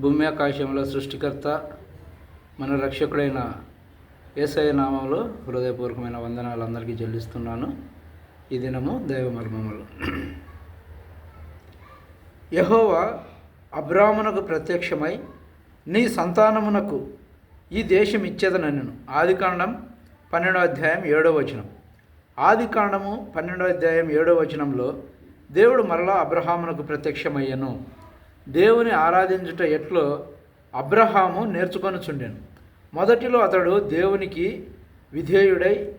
భూమి ఆకాశంలో సృష్టికర్త మన రక్షకుడైన ఏసఐ నామంలో హృదయపూర్వకమైన వందనాలు అందరికీ చెల్లిస్తున్నాను. ఈ దినము దైవ మర్మములు యహోవా అబ్రాహ్మణకు ప్రత్యక్షమై నీ సంతానమునకు ఈ దేశం ఇచ్చేదనను ఆదికాండం పన్నెండో అధ్యాయం ఏడో వచనం. ఆదికాండము పన్నెండో అధ్యాయం ఏడో వచనంలో దేవుడు మరలా అబ్రహామునకు ప్రత్యక్షమయ్యను. దేవుని ఆరాధించుట ఎట్లో అబ్రహాము నేర్చుకొనుచుండెను. మొదటిలో అతడు దేవునికి విధేయుడై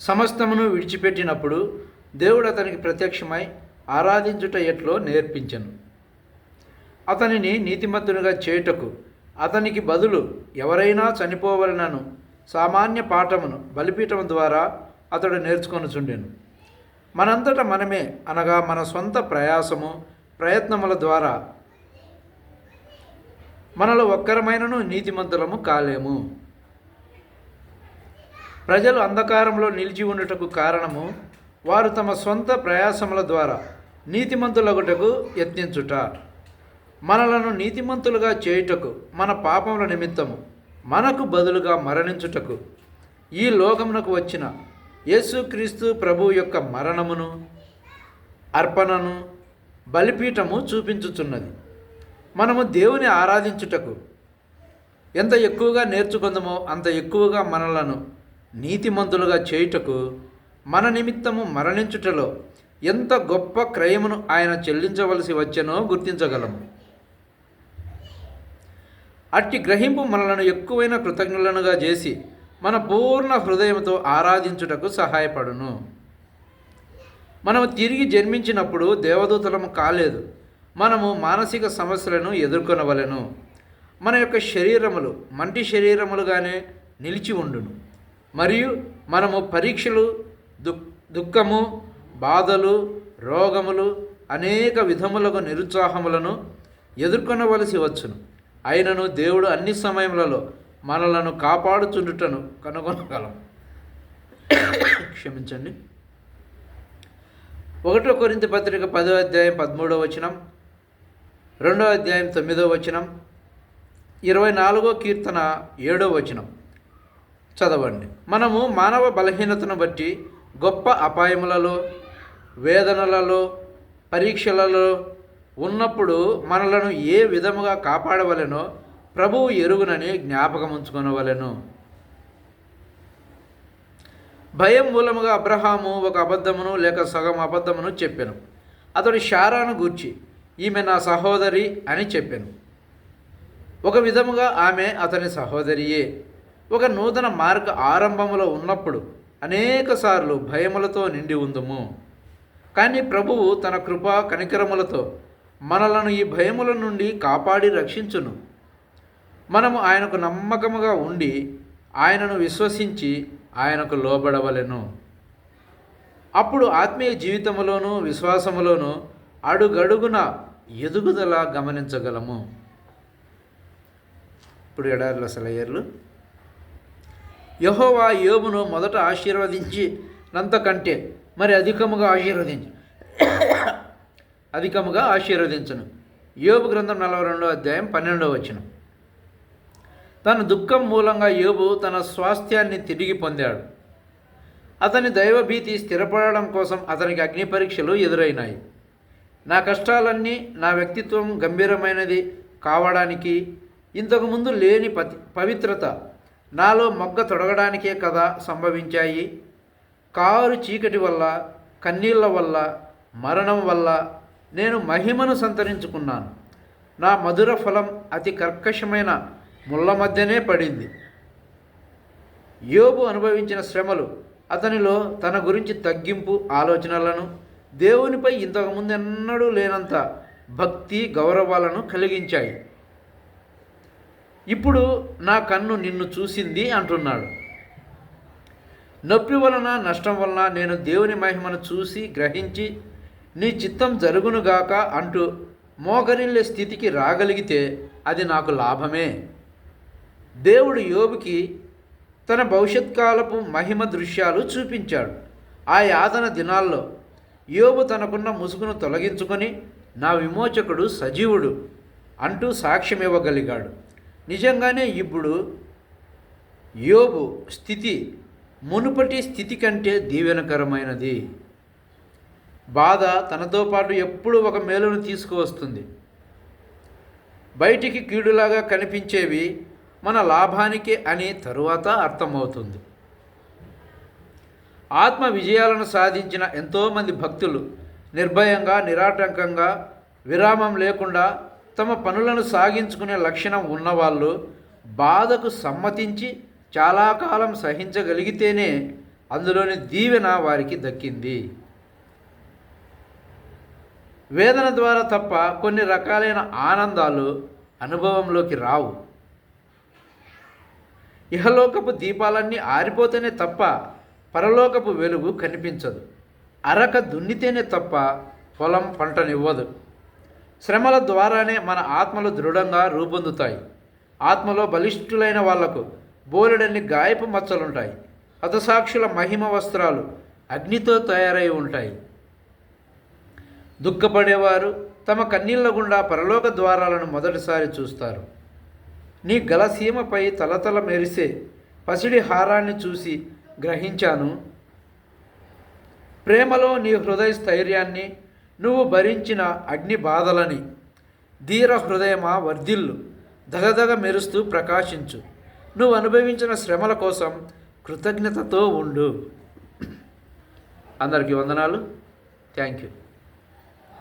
సమస్తమును విడిచిపెట్టినప్పుడు దేవుడు అతనికి ప్రత్యక్షమై ఆరాధించుట ఎట్లో నేర్పించను. అతనిని నీతిమంతునిగా చేయుటకు అతనికి బదులు ఎవరైనా చనిపోవలనను సామాన్య పాఠమును బలిపీఠం ద్వారా అతడు నేర్చుకొనుచుండెను. మనంతట మనమే అనగా మన సొంత ప్రయాసము ప్రయత్నముల ద్వారా మనలో ఒక్కరమైనను నీతిమంతులము కాలేము. ప్రజలు అంధకారంలో నిలిచి ఉండుటకు కారణము వారు తమ సొంత ప్రయాసముల ద్వారా నీతిమంతులగుటకు యత్నించుట. మనలను నీతిమంతులుగా చేయుటకు మన పాపముల నిమిత్తము మనకు బదులుగా మరణించుటకు ఈ లోకమునకు వచ్చిన యేసుక్రీస్తు ప్రభు యొక్క మరణమును అర్పణను బలిపీఠము చూపించుచున్నది. మనము దేవుని ఆరాధించుటకు ఎంత ఎక్కువగా నేర్చుకుందామో అంత ఎక్కువగా మనలను నీతిమంతులుగా చేయుటకు మన నిమిత్తము మరణించుటలో ఎంత గొప్ప క్రయమును ఆయన చెల్లించవలసి వచ్చనో గుర్తించగలము. అట్టి గ్రహింపు మనలను ఎక్కువైన కృతజ్ఞులనుగా చేసి మన పూర్ణ హృదయంతో ఆరాధించుటకు సహాయపడును. మనము తిరిగి జన్మించినప్పుడు దేవదూతలము కాలేదు. మనము మానసిక సమస్యలను ఎదుర్కొనవలెను. మన యొక్క శరీరములు మంటి శరీరములుగానే నిలిచి ఉండును. మరియు మనము పరీక్షలు దుః దుఃఖము బాధలు రోగములు అనేక విధములకు నిరుత్సాహములను ఎదుర్కొనవలసి వచ్చును. అయినను దేవుడు అన్ని సమయములలో మనలను కాపాడుచుండుటను కనుగొనగలం. క్షమించండి. ఒకటో కొరింత పత్రిక పదో అధ్యాయం పదమూడవ వచనం రెండో అధ్యాయం తొమ్మిదో వచనం ఇరవై నాలుగో కీర్తన ఏడో వచనం. చదవండి. మనము మానవ బలహీనతను బట్టి గొప్ప అపాయములలో వేదనలలో పరీక్షలలో ఉన్నప్పుడు మనలను ఏ విధముగా కాపాడవలెనో ప్రభువు ఎరుగునని జ్ఞాపకం ఉంచుకొనవలెను. భయం మూలముగా అబ్రహాము ఒక అబద్ధమును లేక సగం అబద్ధమును చెప్పాను. అతడు షారాను గూర్చి ఈమె నా సహోదరి అని చెప్పాను. ఒక విధముగా ఆమె అతని సహోదరియే. ఒక నూతన మార్గ ఆరంభములో ఉన్నప్పుడు అనేకసార్లు భయములతో నిండి ఉందుము. కానీ ప్రభువు తన కృపా కనికరములతో మనలను ఈ భయముల నుండి కాపాడి రక్షించును. మనము ఆయనకు నమ్మకముగా ఉండి ఆయనను విశ్వసించి ఆయనకు లోబడవలెను. అప్పుడు ఆత్మీయ జీవితంలోనూ విశ్వాసములోను అడుగడుగున ఎదుగుదల గమనించగలము. ఇప్పుడు ఎడారుల సెలయర్లు యహోవా యోబును మొదట ఆశీర్వదించి నంతకంటే మరి అధికముగా ఆశీర్వదించు. అధికముగా ఆశీర్వదించను. యోబు గ్రంథం నలభై రెండో అధ్యాయం పన్నెండవ వచ్చినం తన దుఃఖం మూలంగా యోబు తన స్వాస్థ్యాన్ని తిరిగి పొందాడు. అతని దైవభీతి స్థిరపడడం కోసం అతనికి అగ్ని పరీక్షలు ఎదురైనాయి. నా కష్టాలన్నీ నా వ్యక్తిత్వం గంభీరమైనది కావడానికి ఇంతకుముందు లేని పతి పవిత్రత నాలో మొగ్గ తొడగడానికే కదా సంభవించాయి. కారు చీకటి వల్ల కన్నీళ్ళ వల్ల మరణం వల్ల నేను మహిమను సంతరించుకున్నాను. నా మధుర ఫలం అతి కర్కశమైన ముళ్ళ మధ్యనే పడింది. యోబు అనుభవించిన శ్రమలు అతనిలో తన గురించి తగ్గింపు ఆలోచనలను దేవునిపై ఇంతకుముందు ఎన్నడూ లేనంత భక్తి గౌరవాలను కలిగించాయి. ఇప్పుడు నా కన్ను నిన్ను చూసింది అంటున్నాడు. నొప్పి వలన నష్టం వలన నేను దేవుని మహిమను చూసి గ్రహించి నీ చిత్తం జరుగునుగాక అంటూ మోకరిల్లే స్థితికి రాగలిగితే అది నాకు లాభమే. దేవుడు యోబుకి తన భవిష్యత్ కాలపు మహిమ దృశ్యాలు చూపించాడు. ఆ యాతన దినాల్లో యోబు తనకున్న ముసుగును తొలగించుకొని నా విమోచకుడు సజీవుడు అంటూ సాక్ష్యం ఇవ్వగలిగాడు. నిజంగానే ఇప్పుడు యోబు స్థితి మునుపటి స్థితి కంటే దీవెనకరమైనది. బాధ తనతో పాటు ఎప్పుడూ ఒక మేలును తీసుకువస్తుంది. బయటికి కీడులాగా కనిపించేవి మన లాభానికి అని తరువాత అర్థమవుతుంది. ఆత్మ విజయాలను సాధించిన ఎంతోమంది భక్తులు నిర్భయంగా నిరాటంకంగా విరామం లేకుండా తమ పనులను సాగించుకునే లక్షణం ఉన్నవాళ్ళు బాధకు సమ్మతించి చాలా కాలం సహించగలిగితేనే అందులోని దీవెన వారికి దక్కింది. వేదన ద్వారా తప్ప కొన్ని రకాలైన ఆనందాలు అనుభవంలోకి రావు. ఇహలోకపు దీపాలన్నీ ఆరిపోతేనే తప్ప పరలోకపు వెలుగు కనిపించదు. అరక దున్నితేనే తప్ప పొలం పంటనివ్వదు. శ్రమల ద్వారానే మన ఆత్మలు దృఢంగా రూపొందుతాయి. ఆత్మలో బలిష్ఠులైన వాళ్ళకు బోలెడన్ని గాయపు మచ్చలుంటాయి. హతసాక్షుల మహిమ వస్త్రాలు అగ్నితో తయారై ఉంటాయి. దుఃఖపడేవారు తమ కన్నీళ్ళ గుండా పరలోక ద్వారాలను మొదటిసారి చూస్తారు. నీ గలసీమపై తలతల మెరిసే పసిడి హారాన్ని చూసి గ్రహించాను. ప్రేమలో నీ హృదయ స్థైర్యాన్ని నువ్వు భరించిన అగ్ని బాధలని ధీర హృదయమా వర్ధిల్లు. దగదగ మెరుస్తూ ప్రకాశించు. నువ్వు అనుభవించిన శ్రమల కోసం కృతజ్ఞతతో ఉండు. అందరికీ వందనాలు. Thank you.